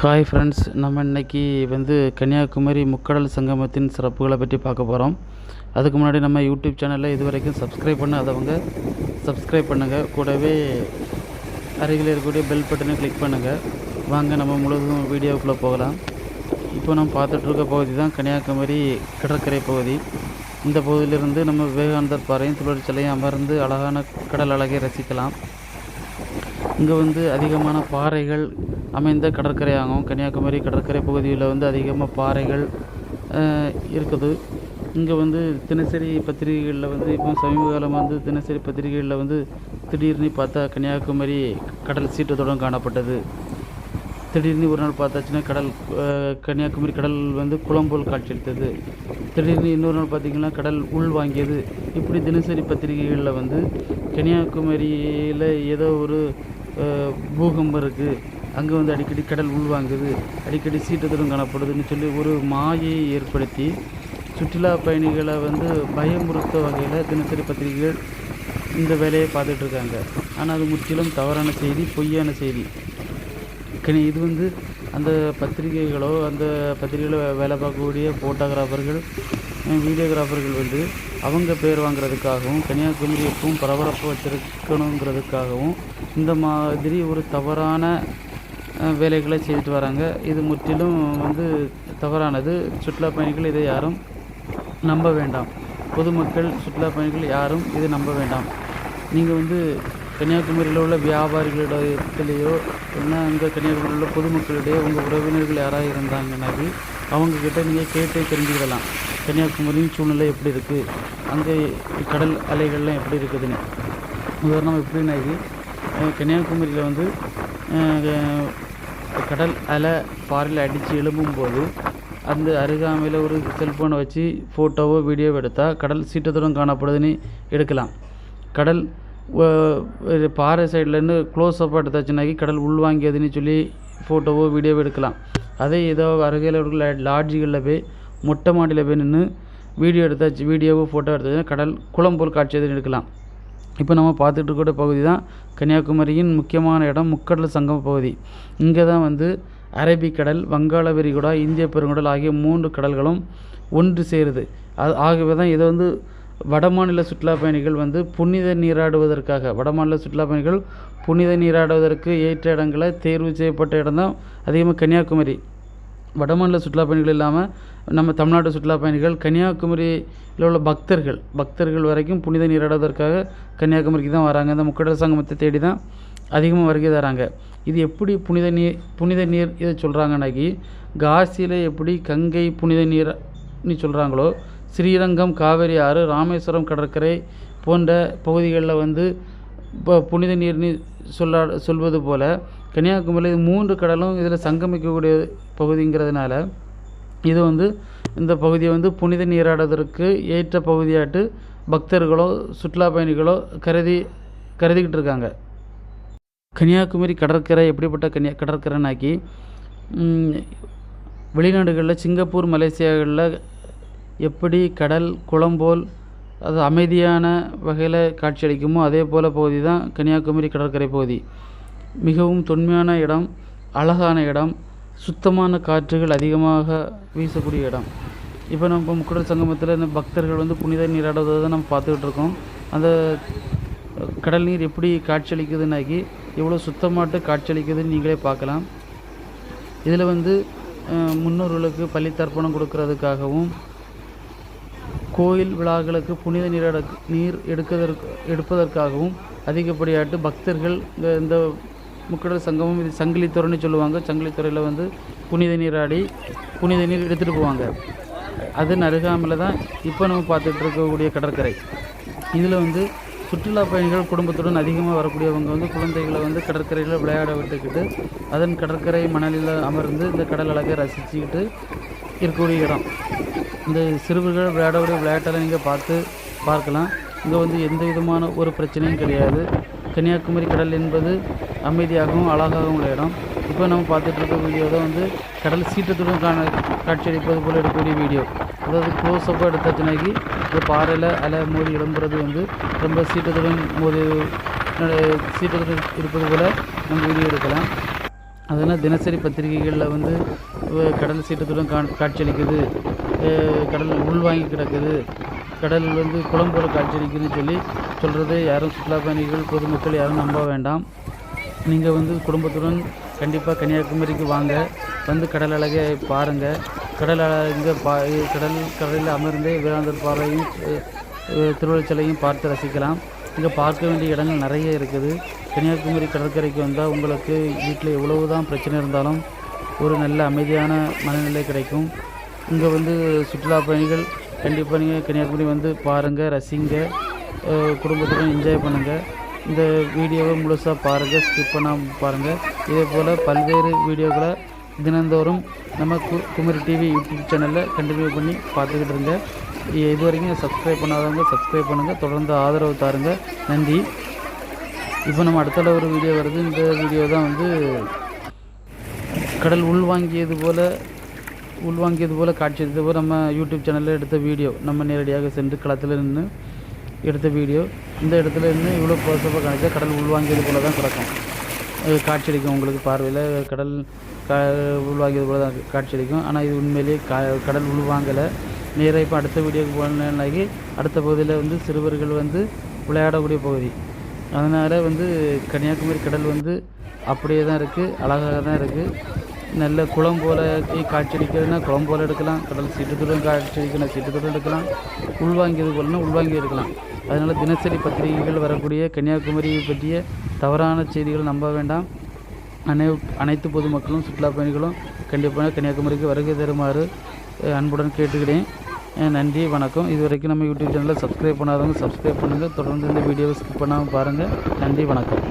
Hi friends நம்ம இன்றைக்கி வந்து கன்னியாகுமரி முக்கடல் சங்கமத்தின் சிறப்புகளை பற்றி பார்க்க போகிறோம் அதுக்கு முன்னாடி நம்ம யூடியூப் சேனலில் இது வரைக்கும் சப்ஸ்கிரைப் பண்ணாதவங்க சப்ஸ்கிரைப் பண்ணுங்கள் கூடவே அருகில் இருக்கக்கூடிய பெல் பட்டனை கிளிக் பண்ணுங்கள் வாங்க நம்ம முழுவதும் வீடியோக்குள்ளே போகலாம். இப்போ நம்ம பார்த்துட்ருக்க பகுதி தான் கன்னியாகுமரி கடற்கரை பகுதி. இந்த பகுதியிலிருந்து நம்ம விவேகானந்தர் பாறையும் தொழிற்சாலையும் அமர்ந்து அழகான கடல் அழகை ரசிக்கலாம். இங்கே வந்து அதிகமான பாறைகள் அமைந்த கடற்கரையாகும் கன்னியாகுமரி கடற்கரை பகுதியில் வந்து அதிகமாக பாறைகள் இருக்குது. இங்கே வந்து தினசரி பத்திரிகைகளில் வந்து இப்போ சமீப காலமாக வந்து தினசரி பத்திரிகைகளில் வந்து திடீர்னு பார்த்தா கன்னியாகுமரி கடல் சீற்றத்துடன் காணப்பட்டது. திடீர்னு ஒரு நாள் பார்த்தாச்சுன்னா கடல் கன்னியாகுமரி கடல் வந்து குளம் போல் காட்சியளித்தது. திடீர்னு இன்னொரு நாள் பார்த்திங்கன்னா கடல் உள் வாங்கியது. இப்படி தினசரி பத்திரிகைகளில் வந்து கன்னியாகுமரியில் ஏதோ ஒரு பூகம்பம் இருக்குது அங்கே வந்து அடிக்கடி கடல் உள்வாங்குது. அடிக்கடி சீற்றத்துடன் காணப்படுதுன்னு சொல்லி ஒரு மாயை ஏற்படுத்தி சுற்றுலா பயணிகளை வந்து பயமுறுத்த வகையில் தினசரி பத்திரிகைகள் இந்த வேலையை பார்த்துட்ருக்காங்க ஆனால் அது முற்றிலும் தவறான செய்தி பொய்யான செய்தி. கனி இது வந்து அந்த பத்திரிகைகளோ அந்த பத்திரிகையில் வேலை பார்க்கக்கூடிய ஃபோட்டோகிராஃபர்கள் வீடியோகிராஃபர்கள் வந்து அவங்க பேர் வாங்குறதுக்காகவும் கன்னியாகுமரி எப்பவும் பரபரப்பு வச்சிருக்கணுங்கிறதுக்காகவும் இந்த மாதிரி ஒரு தவறான வேலைகளை செய்துட்டு வராங்க. இது முற்றிலும் வந்து தவறானது. சுற்றுலா பயணிகள் இதை யாரும் நம்ப வேண்டாம். பொதுமக்கள் சுற்றுலா பயணிகள் யாரும் இதை நம்ப வேண்டாம். நீங்கள் வந்து கன்னியாகுமரியில் உள்ள வியாபாரிகளிடத்துலேயோ இல்லைன்னா அங்கே கன்னியாகுமரியில் உள்ள பொதுமக்களிடையே உங்கள் உறவினர்கள் யாராக இருந்தாங்கன்னாக்கி அவங்கக்கிட்ட நீங்கள் கேட்டு தெரிஞ்சுக்கிடலாம். கன்னியாகுமரியின் சூழ்நிலை எப்படி இருக்குது அங்கே கடல் அலைகள்லாம் எப்படி இருக்குதுன்னு. உதாரணம் எப்படின்னா இது கன்னியாகுமரியில் வந்து கடல் அலை பாறையில் அடித்து எழும்பும்போது அந்த அருகாமையில் ஒரு செல்ஃபோனை வச்சு ஃபோட்டோவோ வீடியோவோ எடுத்தால் கடல் சீற்றத்துடன் காணப்படுதுன்னு எடுக்கலாம். கடல் ஒரு பாறை சைட்லேருந்து க்ளோஸ் அப்பாக எடுத்தாச்சுனாக்கி கடல் உள்வாங்கியதுன்னு சொல்லி ஃபோட்டோவோ வீடியோவோ எடுக்கலாம். அதே ஏதோ அருகில் உள்ள லாட்ஜுகளில் போய் மொட்டை மாடியில் போய் நின்று வீடியோ எடுத்தாச்சு வீடியோவோ ஃபோட்டோ எடுத்தாச்சுன்னா கடல் குளம் போல் காட்சியதுன்னு எடுக்கலாம். இப்போ நம்ம பார்த்துட்டு இருக்கிற பகுதி தான் கன்னியாகுமரியின் முக்கியமான இடம் முக்கடல் சங்கம பகுதி. இங்கே தான் வந்து அரபிக்கடல் வங்காள விரிகுடா இந்திய பெருங்கடல் ஆகிய மூன்று கடல்களும் ஒன்று சேருது. அது ஆகவே தான் இதை வந்து வடமாநில சுற்றுலா பயணிகள் வந்து புனித நீராடுவதற்காக வடமாநில சுற்றுலா பயணிகள் புனித நீராடுவதற்கு ஏற்ற இடங்களை தேர்வு செய்யப்பட்ட இடம் தான் அதிகமாக கன்னியாகுமரி. வடமாநில சுற்றுலா பயணிகள் இல்லாமல் நம்ம தமிழ்நாட்டு சுற்றுலா பயணிகள் கன்னியாகுமரியில் உள்ள பக்தர்கள் பக்தர்கள் வரைக்கும் புனித நீராடுவதற்காக கன்னியாகுமரிக்கு தான் வராங்க. இந்த முக்கடல் சங்கமத்தை தேடி தான் அதிகமாக வருகை தராங்க. இது எப்படி புனித நீர் புனித நீர் இதை சொல்கிறாங்கன்னாக்கி காசியில் எப்படி கங்கை புனித நீர்னு சொல்கிறாங்களோ ஸ்ரீரங்கம் காவேரி ஆறு ராமேஸ்வரம் கடற்கரை போன்ற பகுதிகளில் வந்து இப்போ புனித நீர்னு சொல்ல சொல்வது போல் கன்னியாகுமரியில் மூன்று கடலும் இதில் சங்கமிக்கக்கூடிய பகுதிங்கிறதுனால இது வந்து இந்த பகுதியை வந்து புனித நீராடுவதற்கு ஏற்ற பகுதியாட்டு பக்தர்களோ சுற்றுலா பயணிகளோ கருதி கருதிக்கிட்டு இருக்காங்க. கன்னியாகுமரி கடற்கரை எப்படிப்பட்ட கன்னியா கடற்கரைனாக்கி வெளிநாடுகளில் சிங்கப்பூர் மலேசியாக்களில் எப்படி கடல் குளம் போல் அது அமைதியான வகையில் காட்சியளிக்குமோ அதே போல் பகுதி தான் கன்னியாகுமரி கடற்கரை பகுதி. மிகவும் தொன்மையான இடம் அழகான இடம் சுத்தமான காற்றுகள் அதிகமாக வீசக்கூடிய இடம். இப்போ நம்ம முக்கடல் சங்கமத்தில் இந்த பக்தர்கள் வந்து புனித நீராடுவதை தான் நம்ம பார்த்துக்கிட்டு இருக்கோம். அந்த கடல் நீர் எப்படி காட்சியளிக்குதுன்னாக்கி எவ்வளோ சுத்தமாட்டு காட்சியளிக்குதுன்னு நீங்களே பார்க்கலாம். இதில் வந்து முன்னோர்களுக்கு பள்ளி தர்ப்பணம் கொடுக்கறதுக்காகவும் கோயில் விழாக்களுக்கு புனித நீராட நீர் எடுக்கதற்கு எடுப்பதற்காகவும் அதிகப்படியாட்டு பக்தர்கள் இந்த இந்த முக்கடல் சங்கமம் இது சங்கிலித்துறைன்னு சொல்லுவாங்க. சங்கிலித்துறையில் வந்து புனித நீராடி புனித நீர் எடுத்துகிட்டு போவாங்க. அது அருகாமையில் தான் இப்போ நம்ம பார்த்துட்டு இருக்கக்கூடிய கடற்கரை. இதில் வந்து சுற்றுலா பயணிகள் குடும்பத்துடன் அதிகமாக வரக்கூடியவங்க வந்து குழந்தைகளை வந்து கடற்கரையில் விளையாட விட்டுக்கிட்டு அதன் கடற்கரை மணலில் அமர்ந்து இந்த கடல் அழகை ரசிச்சுக்கிட்டு இருக்கக்கூடிய இடம். இந்த சிறுவர்கள் விளையாடக்கூடிய விளையாட்டெல்லாம் நீங்கள் பார்த்து பார்க்கலாம். இங்கே வந்து எந்த விதமான ஒரு பிரச்சனையும் கிடையாது. கன்னியாகுமரி கடல் என்பது அமைதியாகவும் அழகாகவும் உள்ள இடம். இப்போ நம்ம பார்த்துட்டு இருக்க வீடியோ தான் வந்து கடல் சீற்றத்துடன் காண காட்சியளிப்பது போல் எடுக்கக்கூடிய வீடியோ அதாவது க்ளோஸ்அப்பாக எடுத்தாச்சுனாக்கி இந்த பாறையில் அலை மோதி இடம்புறது வந்து ரொம்ப சீற்றத்துடன் மோதி அஹ், சீற்றத்துடன் இருப்பது போல் நம்ம வீடியோ எடுக்கலாம். அதனால் தினசரி பத்திரிகைகளில் வந்து கடல் சீற்றத்துடன் கா காட்சியளிக்குது. கடல் உள்வாங்கி கிடக்குது. கடல் வந்து குளம் போல காட்சியளிக்குதுன்னு சொல்லி சொல்கிறது யாரும் சுற்றுலா பயணிகள் பொதுமக்கள் யாரும் நம்ப வேண்டாம். நீங்கள் வந்து குடும்பத்துடன் கண்டிப்பாக கன்னியாகுமரிக்கு வாங்க. வந்து கடல் அழகை பாருங்கள் கடல் அழகை பா கடல் கடலில் அமர்ந்து வேளாந்தர் பாறையும் திருவள்ளிச்சலையும் பார்த்து ரசிக்கலாம். இங்கே பார்க்க வேண்டிய இடங்கள் நிறைய இருக்குது. கன்னியாகுமரி கடற்கரைக்கு வந்தால் உங்களுக்கு வீட்டில் எவ்வளவு தான் பிரச்சனை இருந்தாலும் ஒரு நல்ல அமைதியான மனநிலை கிடைக்கும். இங்கே வந்து சுற்றுலா பயணிகள் கண்டிப்பாக நீங்கள் கன்னியாகுமரி வந்து பாருங்கள் ரசிங்க குடும்பத்துடன் என்ஜாய் பண்ணுங்கள் இந்த வீடியோவை முழுசாக பாருங்கள் ஸ்கிப் பண்ணாமல் பாருங்கள் இதே போல் பல்வேறு வீடியோக்களை தினந்தோறும் நம்ம கு குமரி டிவி யூடியூப் சேனலில் கண்டினியூ பண்ணி பார்த்துக்கிட்டு இருங்க. இ- இது வரைக்கும் சப்ஸ்கிரைப் பண்ணாதவங்க சப்ஸ்கிரைப் பண்ணுங்கள் தொடர்ந்து ஆதரவு தாருங்க. நன்றி. இப்போ நம்ம அடுத்தால ஒரு வீடியோ வருது. இந்த வீடியோ தான் வந்து கடல் உள்வாங்கியது போல் உள்வாங்கியது போல் காட்சி இது போல் நம்ம யூடியூப் சேனலில் எடுத்த வீடியோ நம்ம நேரடியாக சென்று களத்தில் நின்று எடுத்த வீடியோ இந்த இடத்துல இருந்து இவ்வளோ பர்சப்பாக காணிச்சா கடல் உள்வாங்கியது போல் தான் கிடக்கும். காட்சி அடிக்கும் உங்களுக்கு பார்வையில் கடல் க உள்வாங்கியது போல் தான் காட்சி அடிக்கும் ஆனால் இது உண்மையிலேயே கா கடல் உள்வாங்கலை. நேராக இப்போ அடுத்த வீடியோக்கு போனாக்கி அடுத்த பகுதியில் வந்து சிறுவர்கள் வந்து விளையாடக்கூடிய பகுதி. அதனால் வந்து கன்னியாகுமரி கடல் வந்து அப்படியே தான் இருக்குது அழகாக தான் இருக்குது நல்ல குளம் போல் காட்சியளிக்கிறதுனா குளம் போல் எடுக்கலாம். கடல் சீட்டுத்துடன் காட்சியளிக்கணும் சீட்டுத்துடன் எடுக்கலாம். உள்வாங்கியது போலனா உள்வாங்கி எடுக்கலாம். அதனால் தினசரி பத்திரிகைகள் வரக்கூடிய கன்னியாகுமரியை பற்றிய தவறான செய்திகள் நம்ப வேண்டாம். அனை அனைத்து பொதுமக்களும் சுற்றுலா பயணிகளும் கண்டிப்பாக கன்னியாகுமரிக்கு வருகை தருமாறு அன்புடன் கேட்டுக்கிறேன். நன்றி வணக்கம். இது வரைக்கும் நம்ம யூடியூப் சேனலில் சப்ஸ்கிரைப் பண்ணாதவங்க சப்ஸ்கிரைப் பண்ணுங்கள் தொடர்ந்து இந்த வீடியோவை ஸ்கிப் பண்ணாமல் பாருங்கள் நன்றி வணக்கம்.